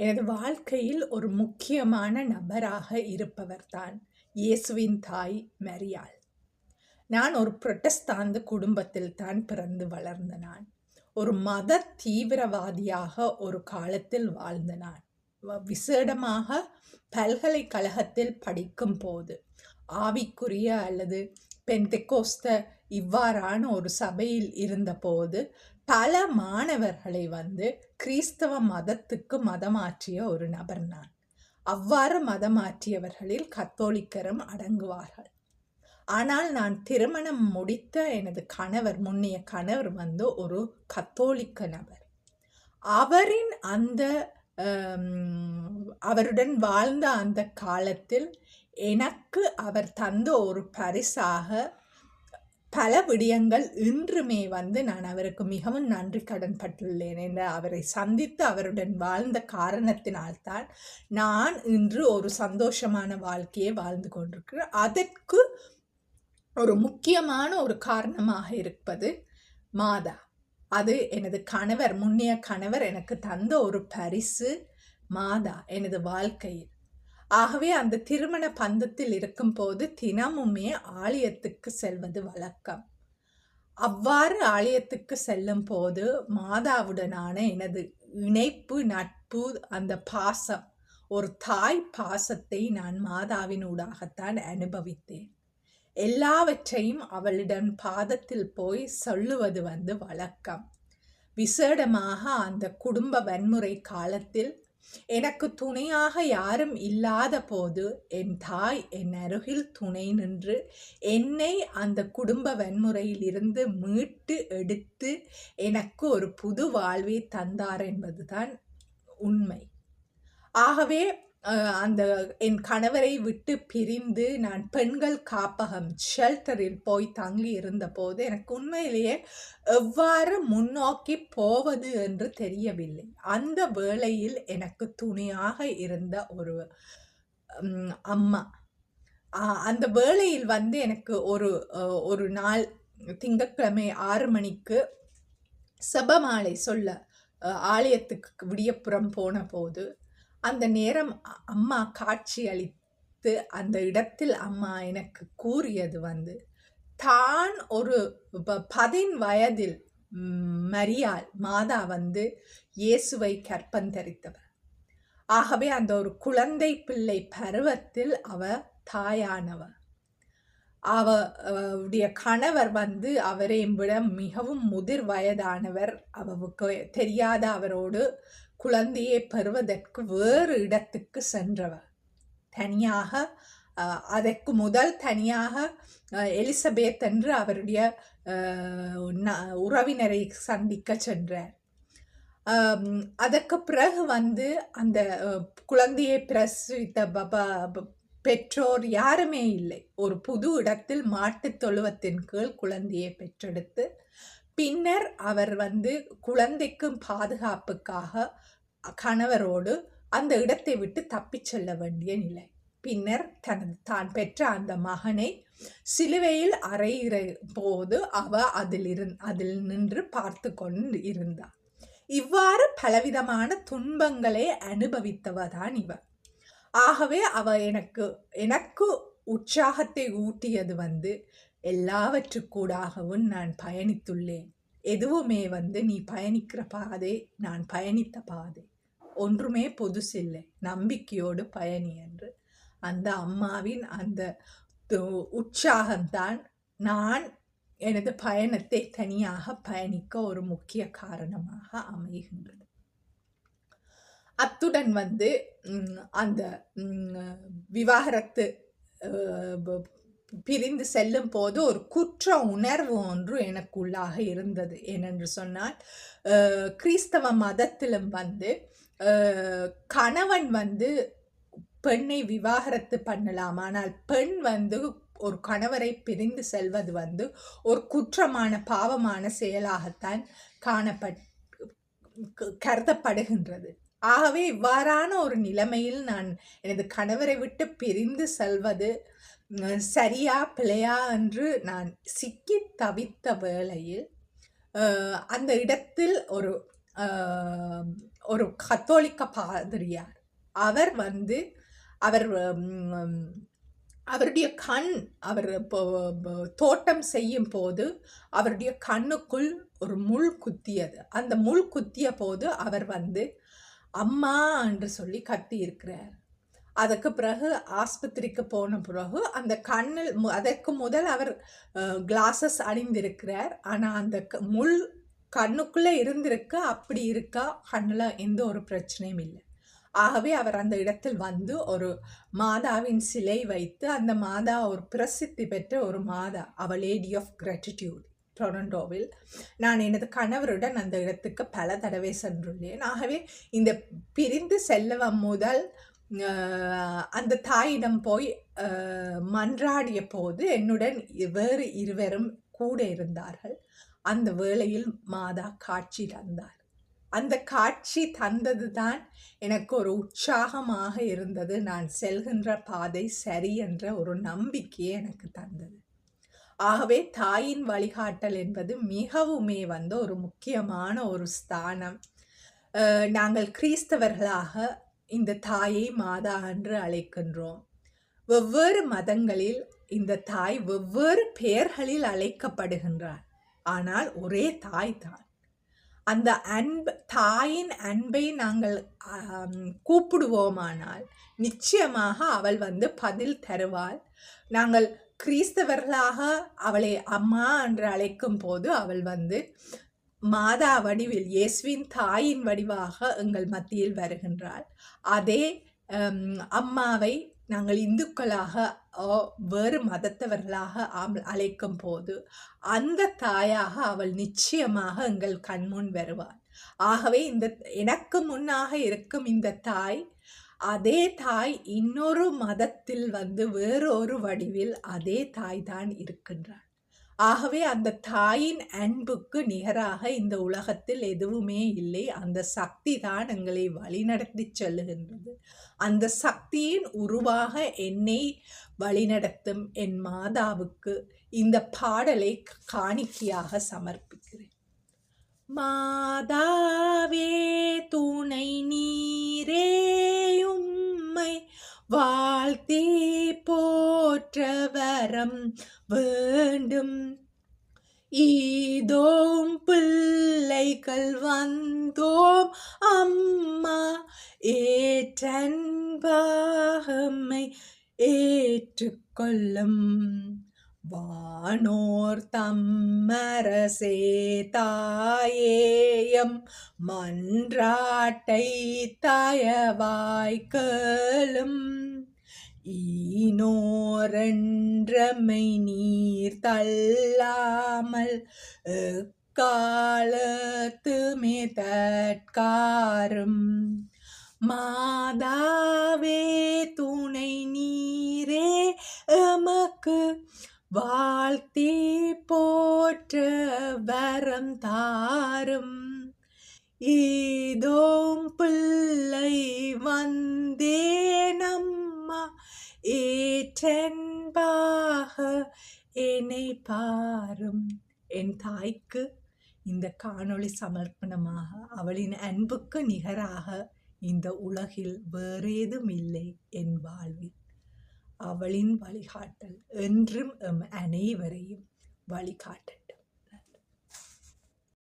எனது வாழ்க்கையில் ஒரு முக்கியமான நபராக இருப்பவர்தான் இயேசுவின் தாய் மரியாள். நான் ஒரு புரட்டஸ்தாந்து குடும்பத்தில் தான் பிறந்து வளர்ந்த நான். ஒரு மத தீவிரவாதியாக ஒரு காலத்தில் வாழ்ந்த நான். வ விசேடமாக பல்கலைக்கழகத்தில் படிக்கும் போது ஆவிக்குரிய அல்லது பெந்தெகோஸ்த இவ்வாறான ஒரு சபையில் இருந்தபோது, பல மாணவர்களை வந்து கிறிஸ்தவ மதத்துக்கு மதமாற்றிய ஒரு நபர் நான். அவ்வாறு மதமாற்றியவர்களில் கத்தோலிக்கரும் அடங்குவார்கள். ஆனால் நான் திருமணம் முடித்த எனது கணவர் முன்னைய கணவர் வந்து ஒரு கத்தோலிக்க நபர். அவரின் அந்த அவருடன் வாழ்ந்த அந்த காலத்தில் எனக்கு அவர் தந்த ஒரு பரிசாக பல விடயங்கள் இன்றுமே வந்து நான் அவருக்கு மிகவும் நன்றி கடன் பட்டுள்ளேன் என்று அவரை சந்தித்து அவருடன் வாழ்ந்த காரணத்தினால்தான் நான் இன்று ஒரு சந்தோஷமான வாழ்க்கையை வாழ்ந்து கொண்டிருக்கிறேன். அதற்கு ஒரு முக்கியமான ஒரு காரணமாக இருப்பது மாதா. அது எனது கணவர் முன்னைய கணவர் எனக்கு தந்த ஒரு பரிசு மாதா எனது வாழ்க்கையில். ஆகவே அந்த திருமண பந்தத்தில் இருக்கும்போது தினமுமே ஆலயத்துக்கு செல்வது வழக்கம். அவ்வாறு ஆலயத்துக்கு செல்லும் போது மாதாவுடனான எனது இணைப்பு, நட்பு, அந்த பாசம், ஒரு தாய் பாசத்தை நான் மாதாவினூடாகத்தான் அனுபவித்தேன். எல்லாவற்றையும் அவளிடம் பாதத்தில் போய் சொல்லுவது வந்து வழக்கம். விசேடமாக அந்த குடும்ப வன்முறை காலத்தில் எனக்கு துணையாக யாரும் இல்லாத போது என் தாய் என் அருகில் துணை நின்று என்னை அந்த குடும்ப வன்முறையிலிருந்து மீட்டு எடுத்து எனக்கு ஒரு புது வாழ்வை தந்தார் என்பதுதான் உண்மை. ஆகவே அந்த என் கணவரை விட்டு பிரிந்து நான் பெண்கள் காப்பகம் ஷெல்டரில் போய் தங்கி இருந்தபோது எனக்கு உண்மையிலேயே எவ்வாறு முன்னோக்கி போவது என்று தெரியவில்லை. அந்த வேளையில் எனக்கு துணையாக இருந்த ஒரு அம்மா. அந்த வேளையில் வந்து எனக்கு ஒரு ஒரு நாள் திங்கட்கிழமை ஆறு மணிக்கு செபமாலை சொல்ல ஆலயத்துக்கு விடியப்புறம் போன போது அந்த நேரம் அம்மா காட்சி அளித்து அந்த இடத்தில் அம்மா எனக்கு கூறியது வந்து, தான் ஒரு ப 10 வயதில் மரியாள் மாதா வந்து இயேசுவை கற்பந்தரித்தவர் ஆகவே அந்த ஒரு குழந்தை பிள்ளை பருவத்தில் அவ தாயானவ. அவ உடைய கணவர் வந்து அவரை விட மிகவும் முதிர் வயதானவர். அவவுக்கு தெரியாத அவரோடு குழந்தையை பெறுவதற்கு வேறு இடத்துக்கு சென்றவர். தனியாக அதற்கு முதல் தனியாக எலிசபெத் என்று அவருடைய உறவினரை சந்திக்க சென்றார். அதற்கு பிறகு வந்து அந்த குழந்தையை பிரசவித்த பபா பெற்றோர் யாருமே இல்லை. ஒரு புது இடத்தில் மாட்டுத் தொழுவத்தின் கீழ் குழந்தையை பெற்றெடுத்து, பின்னர் அவர் வந்து குழந்தைக்கும் பாதுகாப்புக்காக கணவரோடு அந்த இடத்தை விட்டு தப்பிச் செல்ல வேண்டிய நிலை. பின்னர் தனது தான் பெற்ற அந்த மகனை சிலுவையில் அறையிற போது அவ அதில் இருந் அதில் நின்று பார்த்து கொண்டு இருந்தார். இவ்வாறு பலவிதமான துன்பங்களை அனுபவித்தவதான் தான் ஆகவே அவ எனக்கு எனக்கு உற்சாகத்தை ஊட்டியது வந்து எல்லாவற்றுக்கூடாகவும் நான் பயணித்துள்ளேன். எதுவுமே வந்து நீ பயணிக்கிற பாதை நான் பயணித்த பாதை. ஒன்றுமே புதுசில்லை. நம்பிக்கையோடு பயணி என்று. அந்த அம்மாவின் அந்த உற்சாகம்தான் நான் எனது பயணத்தை தனியாக பயணிக்க ஒரு முக்கிய காரணமாக அமைகின்றது. அத்துடன் வந்து அந்த விவாகரத்து பிரிந்து செல்லும் போது ஒரு குற்ற உணர்வு ஒன்று எனக்குள்ளாக இருந்தது. ஏனென்று சொன்னால், கிறிஸ்தவ மதத்திலும் வந்து கணவன் வந்து பெண்ணை விவாகரத்து பண்ணலாம். ஆனால் பெண் வந்து ஒரு கணவரை பிரிந்து செல்வது வந்து ஒரு குற்றமான, பாவமான செயலாகத்தான் காணப்பட் க கருதப்படுகின்றது. ஆகவே இவ்வாறான ஒரு நிலைமையில் நான் எனது கணவரை விட்டு பிரிந்து செல்வது சரியா? பிழையா? என்று நான் சிக்கி தவித்த வேளையில், அந்த இடத்தில் ஒரு ஒரு கத்தோலிக்க பாதிரியார் அவர் வந்து அவர் அவருடைய கண் அவர் இப்போ தோட்டம் செய்யும் போது அவருடைய கண்ணுக்குள் ஒரு முள் குத்தியது அந்த முள் குத்திய போது அவர் வந்து அம்மா என்று சொல்லி கத்தி இருக்கிறார் அதுக்கு பிறகு ஆஸ்பத்திரிக்கு போன பிறகு அந்த கண்ணில் அதற்கு முதல் அவர் கிளாஸஸ் அணிந்திருக்கிறார். ஆனால் அந்த க- முள் கண்ணுக்குள்ளே இருந்திருக்கு அப்படி இருக்கா? கண்ணில் எந்த ஒரு பிரச்சனையும் இல்லை. ஆகவே அவர் அந்த இடத்தில் வந்து ஒரு மாதாவின் சிலை வைத்து அந்த மாதா ஒரு பிரசித்தி பெற்ற ஒரு மாதா அவ லேடி ஆஃப் கிராட்டிடியூட் டொரண்டோவில் நான் எனது கணவருடன் அந்த இடத்துக்கு பல தடவை சென்றுள்ளேன். ஆகவே இந்த பிரிந்து செல்லவம் முதல் அந்த தாயிடம் போய் மன்றாடிய போது என்னுடன் வேறு இருவரும் கூட இருந்தார்கள். அந்த வேளையில் மாதா காட்சி தந்தார். அந்த காட்சி தந்தது தான் எனக்கு ஒரு உற்சாகமாக இருந்தது. நான் செல்கின்ற பாதை சரி என்ற ஒரு நம்பிக்கையை எனக்கு தந்தது. ஆகவே தாயின் வழிகாட்டல் என்பது மிகவுமே வந்து ஒரு முக்கியமான ஒரு ஸ்தானம். நாங்கள் கிறிஸ்தவர்களாக இந்த தாயை மாதா என்று அழைக்கின்றோம். வெவ்வேறு மதங்களில் இந்த தாய் வெவ்வேறு பெயர்களில் அழைக்கப்படுகின்றார் ஆனால் ஒரே தாய் தான். அந்த அன்பு தாயின் அன்பை நாங்கள் கூப்பிடுவோமானால் நிச்சயமாக அவள் வந்து பதில் தருவாள். நாங்கள் கிறிஸ்தவர்களாக அவளை அம்மா என்று அழைக்கும் போது அவள் வந்து மாதா வடிவில் இயேசுவின் தாயின் வடிவாக எங்கள் மத்தியில் வருகின்றாள். அதே அம்மாவை நாங்கள் இந்துக்களாக ஓ, வேறு மதத்தவர்களாக அழைக்கும் போது அந்த தாயாக அவள் நிச்சயமாக எங்கள் கண்முன் வருவாள். ஆகவே இந்த எனக்கு முன்னாக இருக்கும் இந்த தாய் அதே தாய் இன்னொரு மதத்தில் வந்து வேறொரு வடிவில் அதே தாய் தான் இருக்கின்றாள். ஆகவே அந்த தாயின் அன்புக்கு நிகராக இந்த உலகத்தில் எதுவுமே இல்லை. அந்த சக்தி தான் எங்களை வழிநடத்தி செல்லுகின்றது. அந்த சக்தியின் உருவாக என்னை வழிநடத்தும் என் மாதாவுக்கு இந்த பாடலை காணிக்கையாக சமர்ப்பிக்கிறேன். மாதாவே துணை நீரே வாழ்த்தி போற்ற வரம் வேண்டும். ஈதோம் பிள்ளைகள் வந்தோம் அம்மா ஏற்றன்பாகமை ஏற்றுக்கொள்ளும். வானோர் தம்மரசே தாயேயம் மன்றாட்டை தயவாய் ஈனோரன்றமை நீர் தள்ளாமல் எக்காலத்துமே தற்காரும். மாதாவே துணை நீரே எமக்கு வாழ்த்தி போற்ற வரம் தாரும். ஈதோம் பிள்ளை வந்தேனம்மா ஏற்றென்பாக ஏற்றன்பாக என்னை பாரும். என் தாய்க்கு இந்த காணொளி சமர்ப்பணமாக அவளின் அன்புக்கு நிகராக இந்த உலகில் வேறேதும் இல்லை என் வாழ்வில். அவளின் வழிகாட்டல் என்றும் எம் அனைவரையும் வழிகாட்டல்